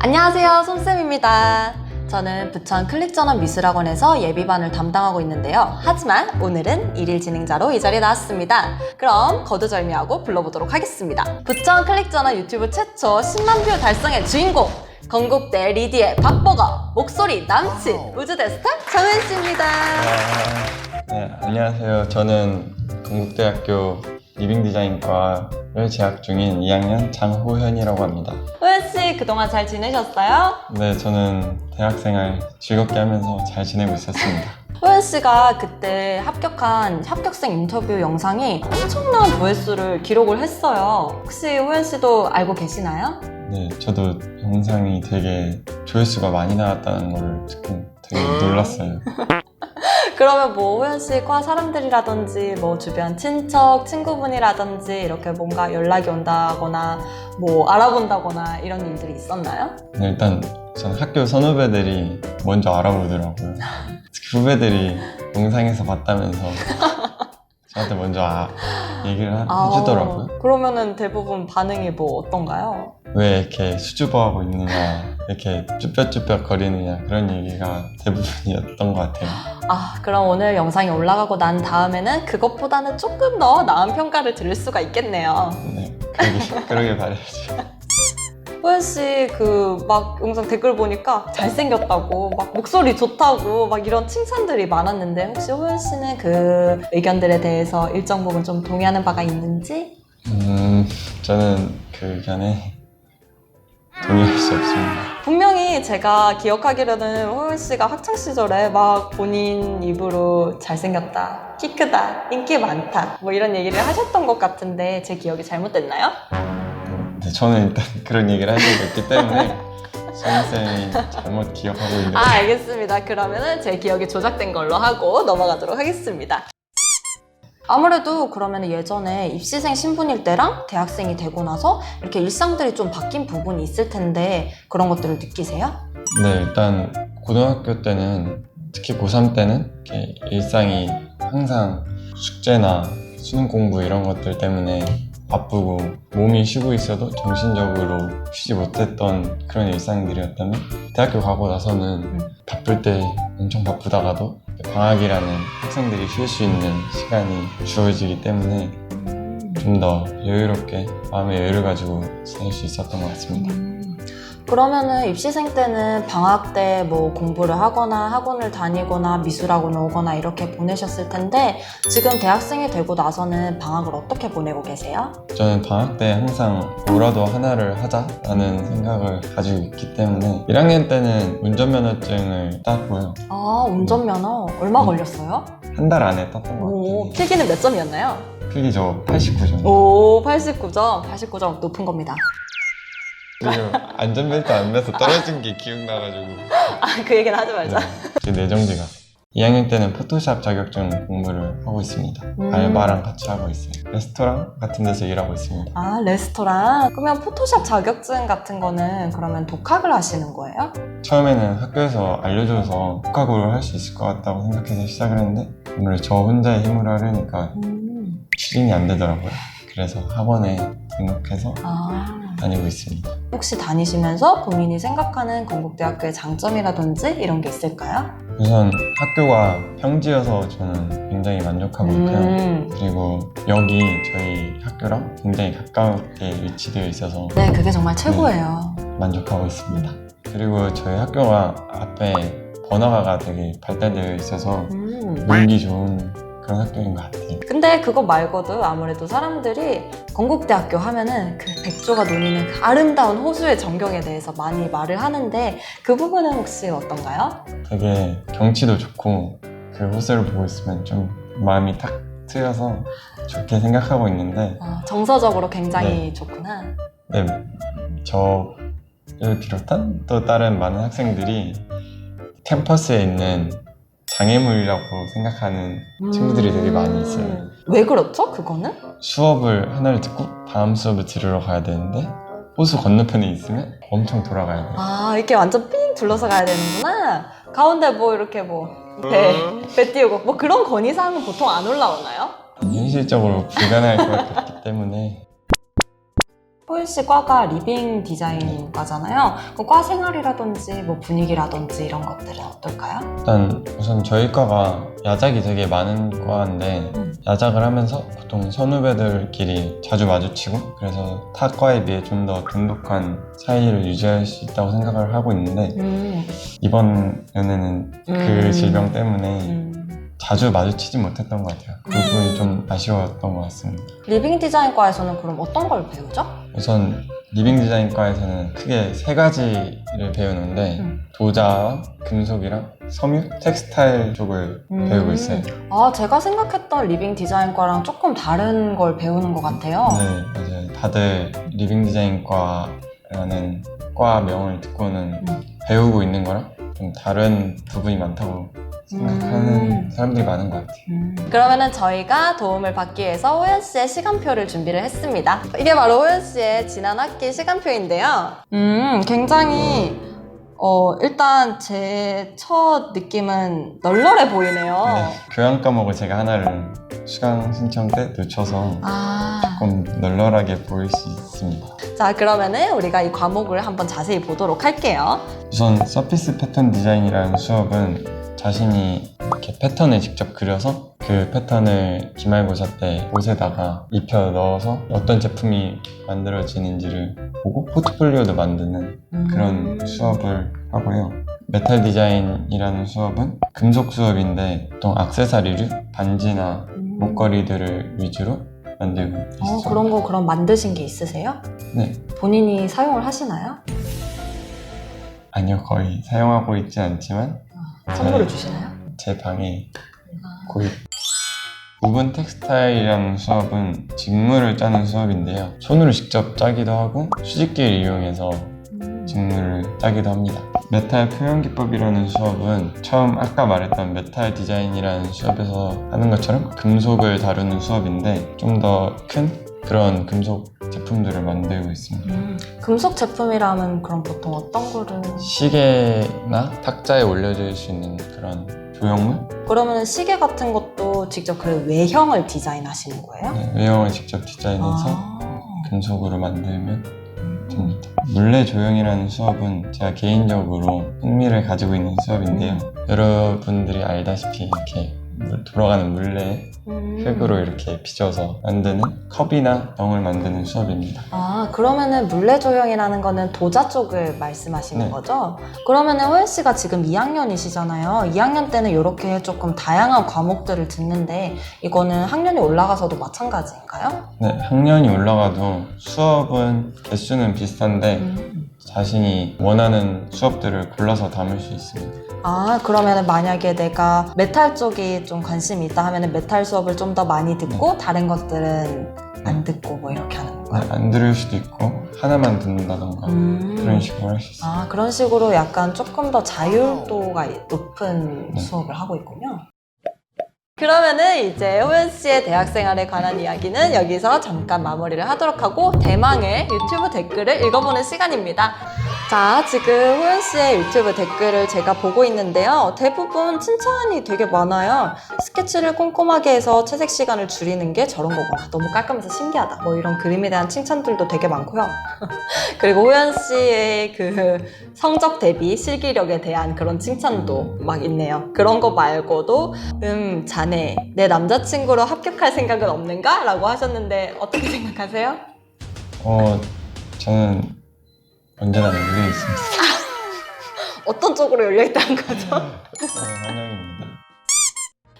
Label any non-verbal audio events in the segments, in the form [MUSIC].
안녕하세요, 솜쌤입니다. 저는 부천 클릭전원 미술학원에서 예비반을 담당하고 있는데요. 하지만 오늘은 일일 진행자로 이 자리에 나왔습니다. 그럼 거두절미하고 불러보도록 하겠습니다. 부천 클릭전원 유튜브 최초 10만 뷰 달성의 주인공! 건국대 리디의 박버거, 목소리 남친, 우주대 스타 정은 씨입니다. 아, 네, 안녕하세요. 저는 건국대학교 리빙 디자인과를 재학 중인 2학년 장호현이라고 합니다. 호연 씨 그동안 잘 지내셨어요? 네, 저는 대학생활 즐겁게 하면서 잘 지내고 있었습니다. [LAUGHS] 호연 씨가 그때 합격한 합격생 인터뷰 영상이 엄청난 조회수를 기록을 했어요. 혹시 호연 씨도 알고 계시나요? 네, 저도 영상이 되게 조회수가 많이 나왔다는 걸 듣고 되게 놀랐어요. [LAUGHS] 그러면 뭐 호연 씨과 사람들이라든지 뭐 주변 친척, 친구분이라든지 이렇게 뭔가 연락이 온다거나 뭐 알아본다거나 이런 일들이 있었나요? 네, 일단 전 학교 선후배들이 먼저 알아보더라고요. [LAUGHS] 특히 후배들이 영상에서 봤다면서 저한테 먼저 아- 얘기를 하- 해주더라고요. 아, 그러면은 대부분 반응이 뭐 어떤가요? 왜 이렇게 수줍어하고 있느냐, 이렇게 쭈뼛쭈뼛 거리느냐 그런 얘기가 대부분이었던 것 같아요. 아, 그럼 오늘 영상이 올라가고 난 다음에는 그것보다는 조금 더 나은 평가를 들을 수가 있겠네요. 네, 그러게, 그러길 바라야죠. [LAUGHS] 호연 씨그 막 영상 댓글 보니까 잘생겼다고 막 목소리 좋다고 막 이런 칭찬들이 많았는데 혹시 호연 씨는 그 의견들에 대해서 일정 부분 좀 동의하는 바가 있는지? 음, 저는 그 의견에 동의할 수 없습니다. 분명히 제가 기억하기로는 호연 씨가 학창 시절에 막 본인 입으로 잘생겼다, 키 크다, 인기 많다 뭐 이런 얘기를 하셨던 것 같은데 제 기억이 잘못됐나요? 네, 저는 일단 [LAUGHS] 그런 얘기를 한 적이 없기 때문에 선생님이 잘못 기억하고 있는 아 알겠습니다. 그러면은 제 기억이 조작된 걸로 하고 넘어가도록 하겠습니다. 아무래도 그러면 예전에 입시생 신분일 때랑 대학생이 되고 나서 이렇게 일상들이 좀 바뀐 부분이 있을 텐데 그런 것들을 느끼세요? 네, 일단 고등학교 때는 특히 고3 때는 이렇게 일상이 항상 숙제나 수능 공부 이런 것들 때문에 바쁘고 몸이 쉬고 있어도 정신적으로 쉬지 못했던 그런 일상들이었다면 대학교 가고 나서는 바쁠 때 엄청 바쁘다가도 방학이라는 학생들이 쉴 수 있는 시간이 주어지기 때문에 좀 더 여유롭게 마음의 여유를 가지고 지낼 수 있었던 것 같습니다. 그러면은 입시생 때는 방학 때 뭐 공부를 하거나 학원을 다니거나 미술학원 오거나 이렇게 보내셨을 텐데 지금 대학생이 되고 나서는 방학을 어떻게 보내고 계세요? 저는 방학 때 항상 뭐라도 하나를 하자라는 생각을 가지고 있기 때문에 1학년 때는 운전면허증을 땄고요. 아 운전면허 얼마 음. 걸렸어요? 한 달 안에 땄던 것오 같아요. 필기는 몇 점이었나요? 필기 저 89점. 오 89점 89점 높은 겁니다 안전벨트 안 매서 떨어진 게 기억나가지고 [LAUGHS] 아 그 얘기는 하지 말자 네, 내정지가 2학년 때는 포토샵 자격증 공부를 하고 있습니다. 음. 알바랑 같이 하고 있어요. 레스토랑 같은 데서 일하고 있습니다. 아 레스토랑 그러면 포토샵 자격증 같은 거는 그러면 독학을 하시는 거예요? 처음에는 학교에서 알려줘서 독학으로 할 수 있을 것 같다고 생각해서 시작을 했는데 아무래도 저 혼자의 힘으로 하려니까 음. 추진이 안 되더라고요. 그래서 학원에 등록해서 아 다니고 있습니다. 혹시 다니시면서 본인이 생각하는 건국대학교의 장점이라든지 이런 게 있을까요? 우선 학교가 평지여서 저는 굉장히 만족하고 있고요. 음. 그리고 여기 저희 학교랑 굉장히 가깝게 위치되어 있어서 네 그게 정말 최고예요 만족하고 있습니다. 그리고 저희 학교가 앞에 번화가가 되게 발달되어 있어서 음. 놀기 좋은 그런 학교인 것 같아요. 근데 그거 말고도 아무래도 사람들이 건국대학교 하면은 그 백조가 논이는 그 아름다운 호수의 전경에 대해서 많이 말을 하는데 그 부분은 혹시 어떤가요? 되게 경치도 좋고 그 호수를 보고 있으면 좀 마음이 탁 트여서 좋게 생각하고 있는데 어, 정서적으로 굉장히 네. 좋구나. 네, 저를 비롯한 또 다른 많은 학생들이 캠퍼스에 있는 장애물이라고 생각하는 친구들이 되게 많이 있어요. 음. 왜 그렇죠? 그거는? 수업을 하나를 듣고 다음 수업을 들으러 가야 되는데 호수 건너편에 있으면 엄청 돌아가야 돼요. 아 이렇게 완전 삥 둘러서 가야 되는구나. 가운데 뭐 이렇게 뭐 배, 배 띄우고 뭐 그런 건의사항은 보통 안 올라오나요? 현실적으로 불가능할 것 같기 때문에 호윤 씨 과가 리빙 디자인과잖아요. 그 과 생활이라든지 뭐 분위기라든지 이런 것들은 어떨까요? 일단 우선 저희 과가 야작이 되게 많은 과인데 음. 야작을 하면서 보통 선후배들끼리 자주 마주치고 그래서 타 과에 비해 좀 더 돈독한 사이를 유지할 수 있다고 생각을 하고 있는데 음. 이번 연애는 그 음. 질병 때문에 음. 자주 마주치지 못했던 것 같아요. 그 부분이 좀 아쉬웠던 것 같습니다. 리빙 디자인과에서는 그럼 어떤 걸 배우죠? 우선 리빙 디자인과에서는 크게 세 가지를 배우는데 음. 도자와 금속이랑 섬유, 텍스타일 쪽을 음. 배우고 있어요. 아, 제가 생각했던 리빙 디자인과랑 조금 다른 걸 배우는 것 같아요. 네, 맞아요. 다들 리빙 디자인과라는 과 명을 듣고는 음. 배우고 있는 거랑 좀 다른 부분이 많다고 생각하는 음. 사람들이 많은 것 같아요. 그러면은 저희가 도움을 받기 위해서 호연 씨의 시간표를 준비를 했습니다. 이게 바로 호연 씨의 지난 학기 시간표인데요. 음, 굉장히 어, 일단 제 첫 느낌은 널널해 보이네요. 네, 교양 과목을 제가 하나를 수강 신청 때 놓쳐서 아. 조금 널널하게 보일 수 있습니다. 자, 그러면은 우리가 이 과목을 한번 자세히 보도록 할게요. 우선 서피스 패턴 디자인이라는 수업은 자신이 이렇게 패턴을 직접 그려서 그 패턴을 기말고사 때 옷에다가 입혀 넣어서 어떤 제품이 만들어지는지를 보고 포트폴리오도 만드는 그런 음. 수업을 하고요. 메탈 디자인이라는 수업은 금속 수업인데 보통 악세사리류, 반지나 음. 목걸이들을 위주로 만들고 어, 있어요. 그런 거 그럼 만드신 게 있으세요? 네. 본인이 사용을 하시나요? 아니요, 거의 사용하고 있진 않지만 선물을 네. 주시나요? 제 방에 거의 부분 텍스타일이라는 수업은 직물을 짜는 수업인데요. 손으로 직접 짜기도 하고 수직기를 이용해서 음. 직물을 짜기도 합니다. 메탈 표현 기법이라는 수업은 처음 아까 말했던 메탈 디자인이라는 수업에서 하는 것처럼 금속을 다루는 수업인데 좀 더 큰 그런 금속 제품들을 만들고 있습니다. 음, 금속 제품이라면 그럼 보통 어떤 거를 시계나 탁자에 올려줄 수 있는 그런 조형물? 그러면 시계 같은 것도 직접 그 외형을 디자인하시는 거예요? 네, 외형을 직접 디자인해서 아. 금속으로 만들면 됩니다. 물레 조형이라는 수업은 제가 개인적으로 흥미를 가지고 있는 수업인데요. 여러분들이 알다시피 이렇게 물- 돌아가는 물레에 음. 흙으로 이렇게 빚어서 만드는 컵이나 병을 만드는 수업입니다. 아 그러면은 물레 조형이라는 거는 도자 쪽을 말씀하시는 네. 거죠? 그러면은 호연 씨가 지금 2학년이시잖아요. 2학년 때는 이렇게 조금 다양한 과목들을 듣는데 이거는 학년이 올라가서도 마찬가지인가요? 네, 학년이 올라가도 수업은 개수는 비슷한데 음. 자신이 원하는 수업들을 골라서 담을 수 있습니다. 아 그러면은 만약에 내가 메탈 쪽이 좀 관심이 있다 하면은 메탈 수업을 좀 더 많이 듣고 다른 것들은 안 듣고 뭐 이렇게 하는 네, 건가요? 안 들을 수도 있고 하나만 듣는다던가 음. 그런 식으로 할 수 있어요. 아 그런 식으로 약간 조금 더 자율도가 높은 네. 수업을 하고 있군요. 그러면은 이제 호연 씨의 대학 생활에 관한 이야기는 여기서 잠깐 마무리를 하도록 하고 대망의 유튜브 댓글을 읽어보는 시간입니다. 자, 지금 호연 씨의 유튜브 댓글을 제가 보고 있는데요. 대부분 칭찬이 되게 많아요. 스케치를 꼼꼼하게 해서 채색 시간을 줄이는 게 저런 거구나. 너무 깔끔해서 신기하다. 뭐 이런 그림에 대한 칭찬들도 되게 많고요. [LAUGHS] 그리고 호연 씨의 그 성적 대비 실기력에 대한 그런 칭찬도 막 있네요. 그런 거 말고도 음 자네 내 남자친구로 합격할 생각은 없는가? 라고 하셨는데 어떻게 [LAUGHS] 생각하세요? 어, 저는 언제나 열려 있습니다. 어떤 쪽으로 열려있다는 거죠? 어, 환영입니다.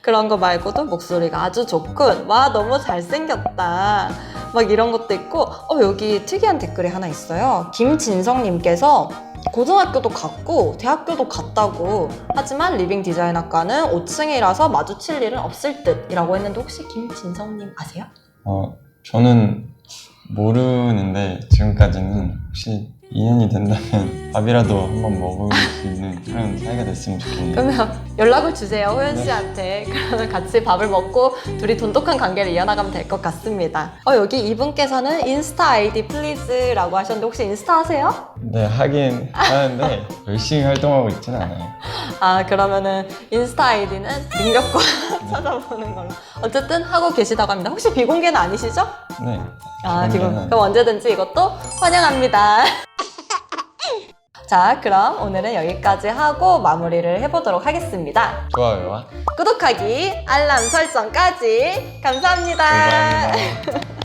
그런 거 말고도 목소리가 아주 좋군. 와, 너무 잘생겼다. 막 이런 것도 있고, 어, 여기 특이한 댓글이 하나 있어요. 김진성님께서 고등학교도 갔고, 대학교도 갔다고. 하지만 리빙 디자인학과는 5층이라서 마주칠 일은 없을 듯. 이라고 했는데, 혹시 김진성님 아세요? 어, 저는 모르는데 지금까지는 혹시 인연이 된다면 [LAUGHS] 밥이라도 한번 먹을 수 있는 그런 사이가 됐으면 좋겠네요. 그러면 연락을 주세요, 호연 네. 씨한테. 그러면 같이 밥을 먹고 둘이 돈독한 관계를 이어나가면 될 것 같습니다. 어, 여기 이분께서는 인스타 아이디 플리즈라고 하셨는데, 혹시 인스타 하세요? 네, 하긴 하는데 열심히 활동하고 있지는 않아요. 아 그러면은 인스타 아이디는 능력과 [LAUGHS] 찾아보는 걸로. 어쨌든 하고 계시다고 합니다. 혹시 비공개는 아니시죠? 네. 아 비공개는 비공. 그럼 언제든지 이것도 환영합니다. 자 그럼 오늘은 여기까지 하고 마무리를 해보도록 하겠습니다. 좋아요와 구독하기, 알람 설정까지 감사합니다. 감사합니다.